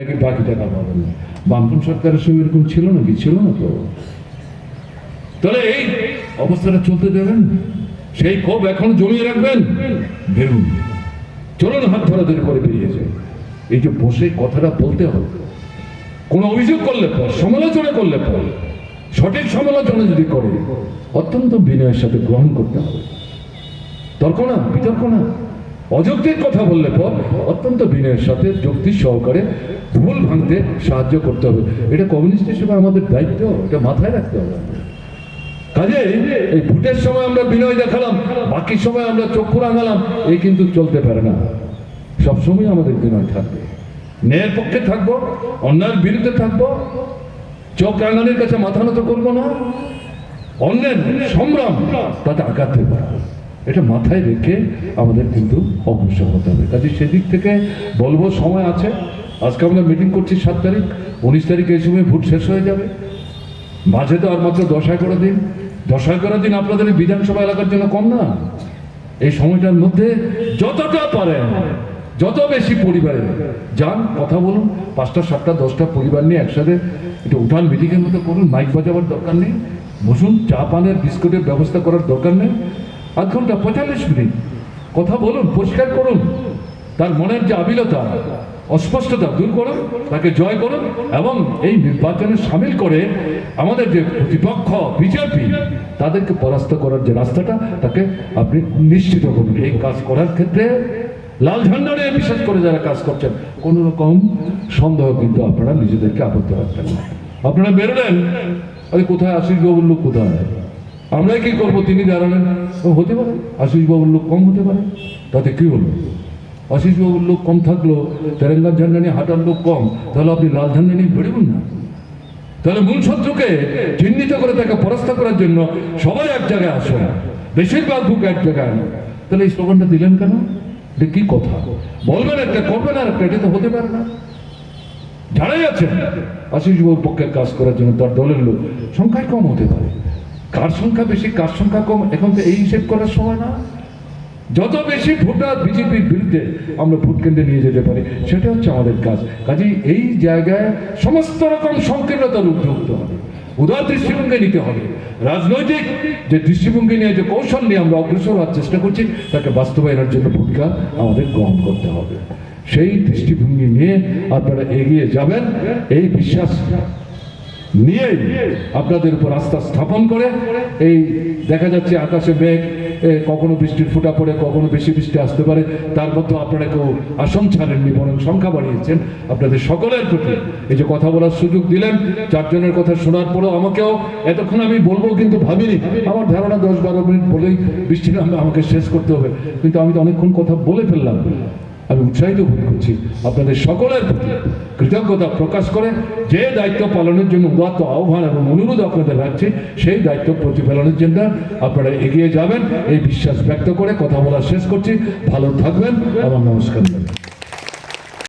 নাকি বাকি টাকা পাবেন বামপন সরকারের এরকম ছিল নাকি? ছিল না তো। তাহলে এই অবস্থাটা চলতে দেবেন। সেই ক্ষোভ এখন জমিয়ে রাখবেন। চলুন হাত করে বেরিয়েছে এই যে বসে কথাটা বলতে হবে। কোন অভিযোগ করলে পর, সমালোচনা করলে পর, সঠিক সমালোচনা যদি করে, অত্যন্ত বিনয়ের সাথে গ্রহণ করতে হবে। তর্ক না, বিতর্ক না। অযৌক্তিক কথা বললে পর, অত্যন্ত বিনয়ের সাথে যুক্তি সহকারে ভুল ভাঙতে সাহায্য করতে হবে। এটা কমিউনিস্ট হিসেবে আমাদের দায়িত্ব, এটা মাথায় রাখতে হবে। কাজে এই ভোটের সময় আমরা বিনয় দেখালাম, বাকি সময় আমরা চক্ষু রাঙালাম এই কিন্তু চলতে পারে না। সবসময় আমাদের বিনয় থাকবে। ন্যায়ের পক্ষে থাকব, অন্যায়ের বিরুদ্ধে থাকব, চোখ রাঙানির কাছে মাথা নত করব না। অন্যের সংগ্রাম তাতে আঘাত দেবো। এটা মাথায় রেখে আমাদের কিন্তু অগ্রসর হতে হবে। কাজে সেদিক থেকে বলব, সময় আছে। আজকে আমরা মিটিং করছি সাত তারিখ, উনিশ তারিখ এই সময় ভোট শেষ হয়ে যাবে। মাঝে তো আর মাত্র দশ এগারো দিন। দশ এগারো দিন আপনাদের বিধানসভা এলাকার জন্য কম না? এই সময়টার মধ্যে যতটা পারেন, যত বেশি পরিবারে যান, কথা বলুন, পাঁচটা, সাতটা, দশটা পরিবার নিয়ে একসাথে একটু উঠান মিটিংয়ের মতো করুন মাইক বাজাবার দরকার নেই। বসুন, চা, পানের, বিস্কুটের ব্যবস্থা করার দরকার নেই। আধ ঘণ্টা পঁয়তাল্লিশ মিনিট। কথা বলুন, পরিষ্কার করুন। তার মনের যে আবিলতা অস্পষ্টতা দূর করুন তাকে জয় করুন এবং এই নির্বাচনে সামিল করে আমাদের যে প্রতিপক্ষ, বিজেপি, তাদেরকে পরাস্ত করার যে রাস্তাটা, তাকে আপনি নিশ্চিত করুন। এই কাজ করার ক্ষেত্রে লাল ঝান্ডা নিয়ে বিশেষ করে যারা কাজ করছেন, কোনো রকম সন্দেহ কিন্তু আপনারা নিজেদেরকে আবদ্ধ রাখবেন না। আপনারা বেরোলেন, আরে কোথায় আশিস বাবুর লোক কোথায়? আমরা কি করব? তিনি দাঁড়ালেন। হতে পারে, আশিস বাবুর লোক কম হতে পারে। তাতে কি হলো? আশিস বাবুর লোক কম থাকল তেলেঙ্গান ঝান্ডা নিয়ে হাঁটার লোক কম, তাহলে আপনি লাল ঝান্ডা নিয়ে বেরোবেন না। তাহলে মূল শত্রুকে চিহ্নিত করে তাকে পরাস্ত করার জন্য সবাই এক জায়গায় আসে বেশিরভাগ বুক এক জায়গায় আনে তাহলে এই স্লোগানটা দিলেন কেন? এটা কি কথা? বলবেন একটা, করবেন আর একটা, এটা তো হতে পারে না। যারাই আছেন আশিস বাবুর পক্ষে কাজ করার জন্য তার দলের লোক সংখ্যায় কম হতে পারে। কার সংখ্যা বেশি, কার সংখ্যা কম, এখন তো এই হিসেব করার সময় না। যত বেশি ভোটার বিজেপির বিরুদ্ধে আমরা ভোট কেন্দ্রে নিয়ে যেতে পারি, সেটা হচ্ছে আমাদের কাজ। কাজেই এই জায়গায় সমস্ত রকম সংকীর্ণতার ঊর্ধ্বে উঠতে হবে। উদার দৃষ্টিভঙ্গি নিতে হবে। রাজনৈতিক যে দৃষ্টিভঙ্গি নিয়ে, যে কৌশল নিয়ে আমরা অগ্রসর হওয়ার চেষ্টা করছি, তাকে বাস্তবায়নের জন্য ভূমিকা আমাদের গ্রহণ করতে হবে। সেই দৃষ্টিভঙ্গি নিয়ে আপনারা এগিয়ে যাবেন। এই বিশ্বাস নিয়ে আপনাদের উপর আস্থা স্থাপন করে এই দেখা যাচ্ছে আকাশে মেঘ কখনো বৃষ্টির ফুটা পড়ে, কখনো বেশি বৃষ্টি আসতে পারে। তার মধ্যে আপনারা কেউ আসন ছাড়েননি, বরং সংখ্যা বাড়িয়েছেন। আপনাদের সকলের প্রতি এই যে কথা বলার সুযোগ দিলেন, চারজনের কথা শোনার পরেও আমাকেও এতক্ষণ আমি বলব কিন্তু ভাবিনি। আমার ধারণা দশ বারো মিনিট বলেই বৃষ্টি আমাকে শেষ করতে হবে। কিন্তু আমি তো অনেকক্ষণ কথা বলে ফেললাম। আমি উৎসাহিত বোধ করছি, আপনাদের সকলের প্রতি কৃতজ্ঞতা প্রকাশ করে যে দায়িত্ব পালনের জন্য উদাত্ত আহ্বান এবং অনুরোধ আপনাদের রাখছি, সেই দায়িত্ব প্রতিপালনের জন্য আপনারা এগিয়ে যাবেন। এই বিশ্বাস ব্যক্ত করে কথা বলা শেষ করছি। ভালো থাকবেন। আমার নমস্কার।